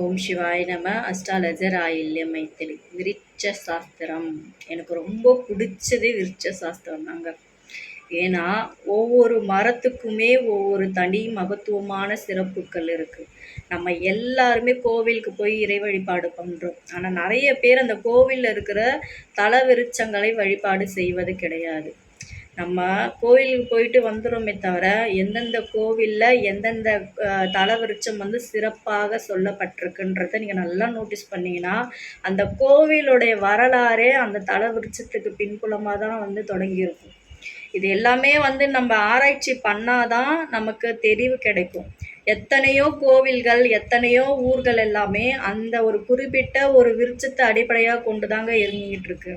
ஓம் சிவாய் நம அஸ்ட்ராலஜர் ஆயில்ய மைத்திலி விருட்ச சாஸ்திரம் எனக்கு ரொம்ப பிடிச்சதே விருட்ச சாஸ்திரம் தாங்க. ஏன்னா ஒவ்வொரு மரத்துக்குமே ஒவ்வொரு தனி மகத்துவமான சிறப்புகள் இருக்குது நம்ம எல்லாருமே கோவிலுக்கு போய் இறை வழிபாடு பண்ணுறோம் ஆனால் நிறைய பேர் அந்த கோவிலில் இருக்கிற தல விருட்சங்களை வழிபாடு செய்வது கிடையாது. நம்ம கோயிலுக்கு போயிட்டு வந்துடுறோமே தவிர எந்தெந்த கோவிலில் எந்தெந்த தல வந்து சிறப்பாக சொல்லப்பட்டிருக்குன்றத நீங்கள் நல்லா நோட்டீஸ் பண்ணிங்கன்னா அந்த கோவிலுடைய வரலாறே அந்த தலவிருட்சத்துக்கு பின்புலமாக தான் வந்து தொடங்கியிருக்கும். இது எல்லாமே வந்து நம்ம ஆராய்ச்சி பண்ணாதான் நமக்கு தெரிவு கிடைக்கும். எத்தனையோ கோவில்கள் எத்தனையோ ஊர்கள் எல்லாமே அந்த ஒரு குறிப்பிட்ட ஒரு விருட்சத்தை அடிப்படையாக கொண்டு தாங்க இயங்கிட்டு இருக்கு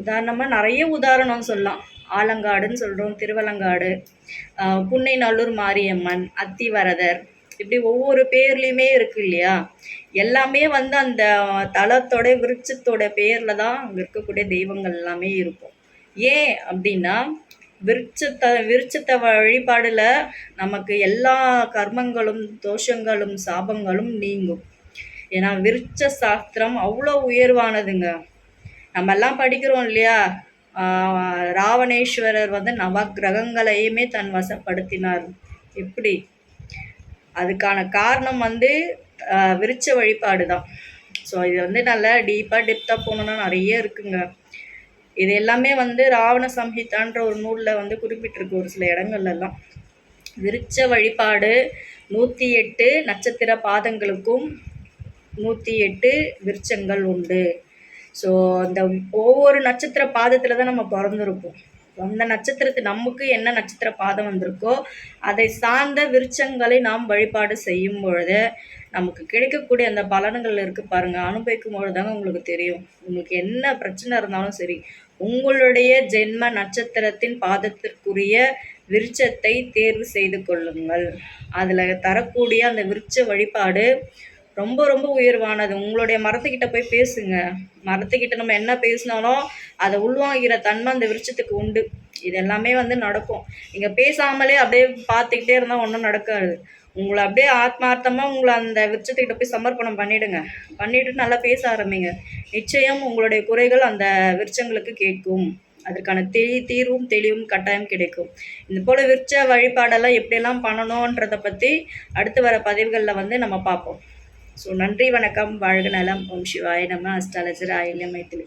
உதாரணமாக நிறைய உதாரணம் சொல்லலாம். ஆலங்காடுன்னு சொல்கிறோம் திருவலங்காடு புன்னை நல்லூர் மாரியம்மன் அத்திவரதர் இப்படி ஒவ்வொரு பேர்லேயுமே இருக்கு இல்லையா? எல்லாமே வந்து அந்த தளத்தோட விருட்சத்தோட பேரில் தான் அங்கே இருக்கக்கூடிய தெய்வங்கள் எல்லாமே இருக்கும். ஏன் அப்படின்னா விருட்சத்தை விருட்சத்தை வழிபாடில் நமக்கு எல்லா கர்மங்களும் தோஷங்களும் சாபங்களும் நீங்கும். ஏன்னா விருட்ச சாஸ்திரம் அவ்வளோ உயர்வானதுங்க. நம்மெல்லாம் படிக்கிறோம் இல்லையா? ராவணேஸ்வரர் வந்து நவ கிரகங்களையுமே தன் வசப்படுத்தினார். எப்படி? அதுக்கான காரணம் வந்து விருட்ச வழிபாடு தான் ஸோ இது வந்து நல்லா டீப்பாக டெப்த்தாக போகணுன்னா நிறைய இருக்குங்க. இது எல்லாமே வந்து ராவண சம்ஹிதான்ற ஒரு நூலில் வந்து குறிப்பிட்டிருக்கு ஒரு சில இடங்கள்லாம் விருட்ச வழிபாடு நூற்றி எட்டு நட்சத்திர பாதங்களுக்கும் நூற்றி எட்டு விருட்சங்கள் உண்டு. ஸோ அந்த ஒவ்வொரு நட்சத்திர பாதத்தில் தான் நம்ம பிறந்திருப்போம். அந்த நட்சத்திரத்து நமக்கு என்ன நட்சத்திர பாதம் வந்திருக்கோ அதை சார்ந்த விருட்சங்களை நாம் வழிபாடு செய்யும் பொழுது நமக்கு கிடைக்கக்கூடிய அந்த பலன்கள் இருக்குது பாருங்கள் அனுபவிக்கும் பொழுது தாங்க உங்களுக்கு தெரியும். உங்களுக்கு என்ன பிரச்சனை இருந்தாலும் சரி உங்களுடைய ஜென்ம நட்சத்திரத்தின் பாதத்திற்குரிய விருட்சத்தை தேர்வு செய்து கொள்ளுங்கள். அதில் தரக்கூடிய அந்த விருட்ச வழிபாடு ரொம்ப ரொம்ப உயர்வானது. உங்களுடைய மரத்துக்கிட்ட போய் பேசுங்க. மரத்துக்கிட்ட நம்ம என்ன பேசினாலும் அதை உள்வாங்கிற தன்மை அந்த விருட்சத்துக்கு உண்டு. இது எல்லாமே வந்து நடக்கும். நீங்கள் பேசாமலே அப்படியே பார்த்துக்கிட்டே இருந்தால் ஒன்றும் நடக்காது. உங்களை அப்படியே ஆத்மார்த்தமாக உங்களை அந்த விருட்சத்துக்கிட்ட போய் சமர்ப்பணம் பண்ணிவிடுங்க பண்ணிவிட்டு நல்லா பேச ஆரம்பிங்க. நிச்சயம் உங்களுடைய குறைகள் அந்த விருட்சங்களுக்கு கேட்கும். அதற்கான தெளி தீர்வும் தெளிவும் கட்டாயம் கிடைக்கும். இந்த போல் விருட்ச வழிபாடெல்லாம் எப்படியெல்லாம் பண்ணணுன்றதை பற்றி அடுத்து வர பதிவுகளில் வந்து நம்ம பார்ப்போம். ஸோ நன்றி வணக்கம். வாழ்க நலம். ஓம் சிவாய நம்ம அஸ்டாலஜர் ஆயில்யம் மைத்திலி